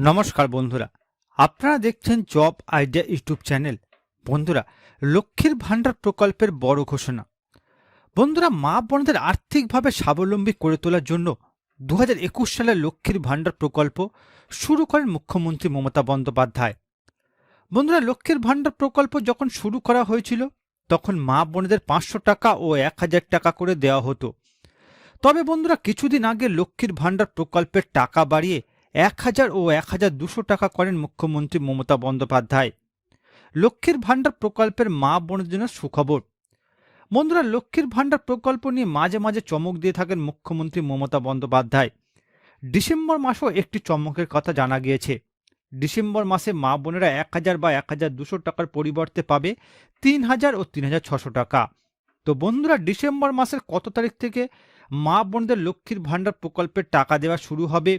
নমস্কার বন্ধুরা। আপনারা দেখছেন জব আইডিয়া ইউটিউব চ্যানেল। বন্ধুরা, লক্ষ্মীর ভাণ্ডার প্রকল্পের বড় ঘোষণা। বন্ধুরা, মা বোনদের আর্থিকভাবে স্বাবলম্বী করে তোলার জন্য দু সালে লক্ষ্মীর ভাণ্ডার প্রকল্প শুরু করেন মুখ্যমন্ত্রী মমতা বন্দ্যোপাধ্যায়। বন্ধুরা, লক্ষ্মীর ভাণ্ডার প্রকল্প যখন শুরু করা হয়েছিল, তখন মা বোনদের পাঁচশো টাকা ও এক হাজার টাকা করে দেওয়া হতো। তবে বন্ধুরা, কিছুদিন আগে লক্ষ্মীর ভাণ্ডার প্রকল্পের টাকা বাড়িয়ে এক হাজার ও এক হাজার দুশো টাকা করেন মুখ্যমন্ত্রী মমতা বন্দ্যোপাধ্যায়। লক্ষ্মীর ভাণ্ডার প্রকল্পের মা বোনের জন্য সুখবর। বন্ধুরা, লক্ষ্মীর ভাণ্ডার প্রকল্প নিয়ে মাঝে মাঝে চমক দিয়ে থাকেন মুখ্যমন্ত্রী মমতা বন্দ্যোপাধ্যায়। ডিসেম্বর মাসেও একটি চমকের কথা জানা গিয়েছে। ডিসেম্বর মাসে মা বোনেরা এক হাজার বা এক হাজার দুশো টাকার পরিবর্তে পাবে তিন হাজার ও তিন হাজার ছশো টাকা। তো বন্ধুরা, ডিসেম্বর মাসের কত তারিখ থেকে মা বোনদের লক্ষ্মীর ভাণ্ডার প্রকল্পের টাকা দেওয়া শুরু হবে?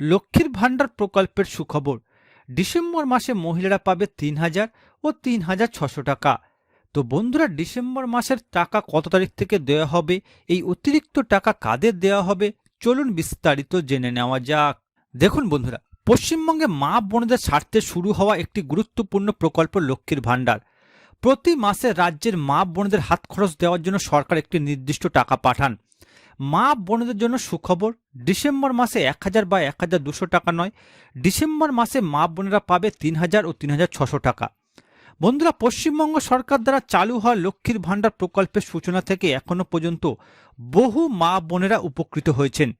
লক্ষ্মীর ভাণ্ডার প্রকল্পের সুখবর। ডিসেম্বর মাসে মহিলারা পাবে তিন হাজার ও তিন হাজার ছশো টাকা। তো বন্ধুরা, ডিসেম্বর মাসের টাকা কত তারিখ থেকে দেওয়া হবে? এই অতিরিক্ত টাকা কাদের দেওয়া হবে? চলুন বিস্তারিত জেনে নেওয়া যাক। দেখুন বন্ধুরা, পশ্চিমবঙ্গে মা বোনদের স্বার্থে শুরু হওয়া একটি গুরুত্বপূর্ণ প্রকল্প লক্ষ্মীর ভাণ্ডার। প্রতি মাসে রাজ্যের মা বোনদের হাত খরচ দেওয়ার জন্য সরকার একটি নির্দিষ্ট টাকা পাঠান। মা বোনদের জন্য সুখবর। ডিসেম্বর মাসে এক হাজার বা এক হাজার দুশো টাকা নয়। ডিসেম্বর মাসে মা বোনেরা পাবে তিন হাজার ও তিন হাজার ছশো টাকা। বন্ধুরা, পশ্চিমবঙ্গ সরকার দ্বারা চালু হওয়া লক্ষ্মীর ভাণ্ডার প্রকল্পের সূচনা থেকে এখনও পর্যন্ত বহু মা বোনেরা উপকৃত হয়েছেন।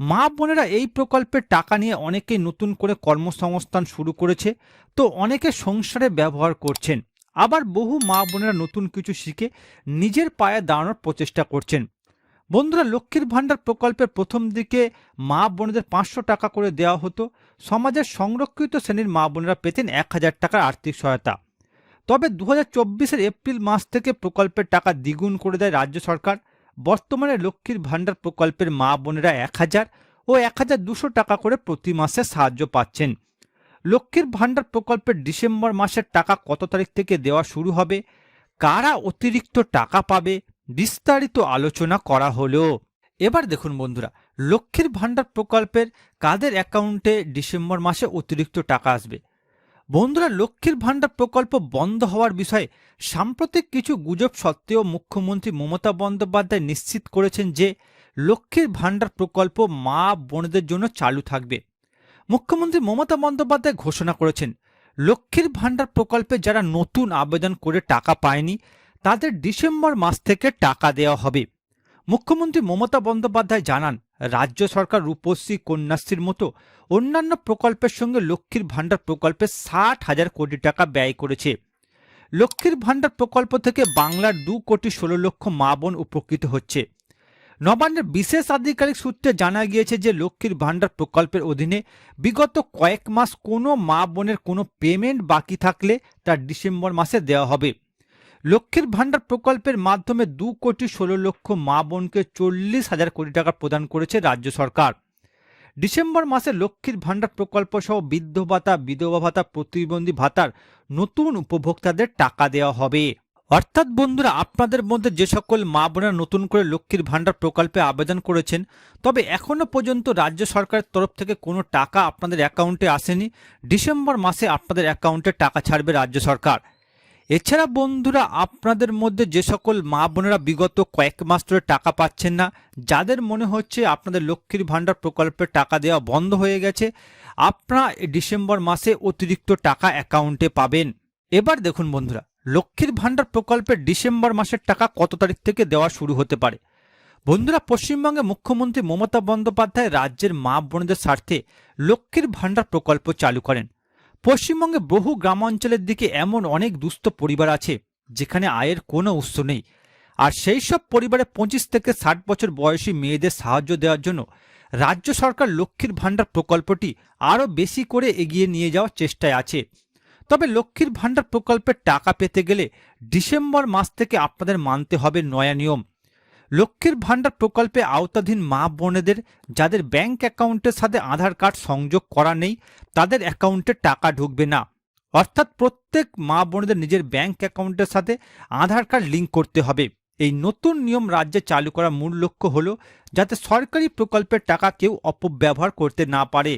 মা বোনেরা এই প্রকল্পের টাকা নিয়ে অনেকেই নতুন করে কর্মসংস্থান শুরু করেছে, তো অনেকে সংসারে ব্যবহার করছেন। আবার বহু মা বোনেরা নতুন কিছু শিখে নিজের পায়ে দাঁড়ানোর প্রচেষ্টা করছেন। বন্ধুরা, লক্ষ্মীর ভাণ্ডার প্রকল্পের প্রথম দিকে মা বোনদের পাঁচশো টাকা করে দেওয়া হতো। সমাজের সংরক্ষিত শ্রেণির মা বোনেরা পেতেন এক হাজার টাকার আর্থিক সহায়তা। তবে দু হাজার এপ্রিল মাস থেকে প্রকল্পের টাকা দ্বিগুণ করে দেয় রাজ্য সরকার। বর্তমানে লক্ষ্মীর ভাণ্ডার প্রকল্পের মা বোনেরা এক হাজার ও এক হাজার দুশো টাকা করে প্রতি মাসে সাহায্য পাচ্ছেন। লক্ষ্মীর ভাণ্ডার প্রকল্পের ডিসেম্বর মাসের টাকা কত তারিখ থেকে দেওয়া শুরু হবে? কারা অতিরিক্ত টাকা পাবে? বিস্তারিত আলোচনা করা হলো। এবার দেখুন বন্ধুরা, লক্ষ্মীর ভাণ্ডার প্রকল্পের কাদের অ্যাকাউন্টে ডিসেম্বর মাসে অতিরিক্ত টাকা আসবে? বন্ধুরা, লক্ষ্মীর ভাণ্ডার প্রকল্প বন্ধ হওয়ার বিষয়ে সাম্প্রতিক কিছু গুজব সত্ত্বেও মুখ্যমন্ত্রী মমতা বন্দ্যোপাধ্যায় নিশ্চিত করেছেন যে লক্ষ্মীর ভাণ্ডার প্রকল্প মা বোনদের জন্য চালু থাকবে। মুখ্যমন্ত্রী মমতা বন্দ্যোপাধ্যায় ঘোষণা করেছেন, লক্ষ্মীর ভাণ্ডার প্রকল্পে যারা নতুন আবেদন করে টাকা পায়নি তাদের ডিসেম্বর মাস থেকে টাকা দেওয়া হবে। মুখ্যমন্ত্রী মমতা বন্দ্যোপাধ্যায় জানান, রাজ্য সরকার রূপশ্রী কন্যাশ্রীর মতো অন্যান্য প্রকল্পের সঙ্গে লক্ষ্মীর ভাণ্ডার প্রকল্পে ষাট হাজার কোটি টাকা ব্যয় করেছে। লক্ষ্মীর ভাণ্ডার প্রকল্প থেকে বাংলার দু কোটি ষোলো লক্ষ মা বোন উপকৃত হচ্ছে। নবান্নের বিশেষ আধিকারিক সূত্রে জানা গিয়েছে যে, লক্ষ্মীর ভাণ্ডার প্রকল্পের অধীনে বিগত কয়েক মাস কোনো মা বোনের কোনো পেমেন্ট বাকি থাকলে তা ডিসেম্বর মাসে দেওয়া হবে। লক্ষ্মীর ভাণ্ডার প্রকল্পের মাধ্যমে দু কোটি ষোলো লক্ষ মা বোনকে চল্লিশ হাজার কোটি টাকা প্রদান করেছে রাজ্য সরকার। ডিসেম্বর মাসে লক্ষ্মীর ভাণ্ডার প্রকল্প সহ বৃদ্ধ ভাতা, বিধবা ভাতা, প্রতিবন্ধী ভাতার নতুন উপভোক্তাদের টাকা দেওয়া হবে। অর্থাৎ বন্ধুরা, আপনাদের মধ্যে যে সকল মা বোনেরা নতুন করে লক্ষ্মীর ভাণ্ডার প্রকল্পে আবেদন করেছেন, তবে এখনও পর্যন্ত রাজ্য সরকারের তরফ থেকে কোনো টাকা আপনাদের অ্যাকাউন্টে আসেনি। ডিসেম্বর মাসে আপনাদের অ্যাকাউন্টে টাকা ছাড়বে রাজ্য সরকার। এছাড়া বন্ধুরা, আপনাদের মধ্যে যে সকল মা বোনেরা বিগত কয়েক মাস ধরে টাকা পাচ্ছেন না, যাদের মনে হচ্ছে আপনাদের লক্ষ্মীর ভাণ্ডার প্রকল্পের টাকা দেওয়া বন্ধ হয়ে গেছে, আপনারা ডিসেম্বর মাসে অতিরিক্ত টাকা অ্যাকাউন্টে পাবেন। এবার দেখুন বন্ধুরা, লক্ষ্মীর ভাণ্ডার প্রকল্পের ডিসেম্বর মাসের টাকা কত তারিখ থেকে দেওয়া শুরু হতে পারে? বন্ধুরা, পশ্চিমবঙ্গে মুখ্যমন্ত্রী মমতা বন্দ্যোপাধ্যায় রাজ্যের মা বোনদের স্বার্থে লক্ষ্মীর ভাণ্ডার প্রকল্প চালু করেন। পশ্চিমবঙ্গে বহু গ্রামাঞ্চলের দিকে এমন অনেক দুস্থ পরিবার আছে, যেখানে আয়ের কোনো উৎস নেই। আর সেই সব পরিবারে পঁচিশ থেকে ষাট বছর বয়সী মেয়েদের সাহায্য দেওয়ার জন্য রাজ্য সরকার লক্ষ্মীর ভাণ্ডার প্রকল্পটি আরও বেশি করে এগিয়ে নিয়ে যাওয়ার চেষ্টায় আছে। তবে লক্ষ্মীর ভাণ্ডার প্রকল্পের টাকা পেতে গেলে ডিসেম্বর মাস থেকে আপনাদের মানতে হবে নয়া নিয়ম। লক্ষ্মীর ভাণ্ডার প্রকল্পে আওতাধীন মা বোনেদের, যাদের ব্যাংক অ্যাকাউন্টের সাথে আধার কার্ড সংযোগ করা নেই, তাদের অ্যাকাউন্টে টাকা ঢুকবে না। অর্থাৎ প্রত্যেক মা বোনেদের নিজের ব্যাংক অ্যাকাউন্টের সাথে আধার কার্ড লিঙ্ক করতে হবে। এই নতুন নিয়ম রাজ্যে চালু করার মূল লক্ষ্য হল যাতে সরকারি প্রকল্পের টাকা কেউ অপব্যবহার করতে না পারে।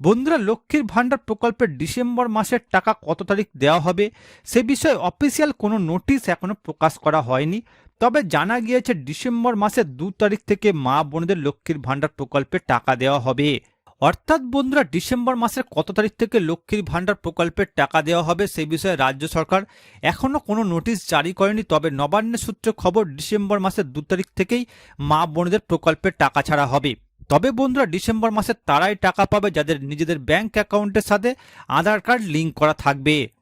বন্ধুরা, লক্ষ্মীর ভাণ্ডার প্রকল্পের ডিসেম্বর মাসের টাকা কত তারিখ দেওয়া হবে, সে বিষয়ে অফিসিয়াল কোনো নোটিশ এখনও প্রকাশ করা হয়নি। তবে জানা গিয়েছে ডিসেম্বর মাসের দু তারিখ থেকে মা বোনদের লক্ষ্মীর ভাণ্ডার প্রকল্পে টাকা দেওয়া হবে। অর্থাৎ বন্ধুরা, ডিসেম্বর মাসের কত তারিখ থেকে লক্ষ্মীর ভাণ্ডার প্রকল্পের টাকা দেওয়া হবে সেই বিষয়ে রাজ্য সরকার এখনও কোনো নোটিশ জারি করেনি। তবে নবান্নের সূত্রে খবর, ডিসেম্বর মাসের দু তারিখ থেকেই মা বোনদের প্রকল্পের টাকা ছাড়া হবে। তবে বন্ধুরা, ডিসেম্বর মাসে তারাই টাকা পাবে যাদের নিজেদের ব্যাংক অ্যাকাউন্টের সাথে আধার কার্ড লিঙ্ক করা থাকবে।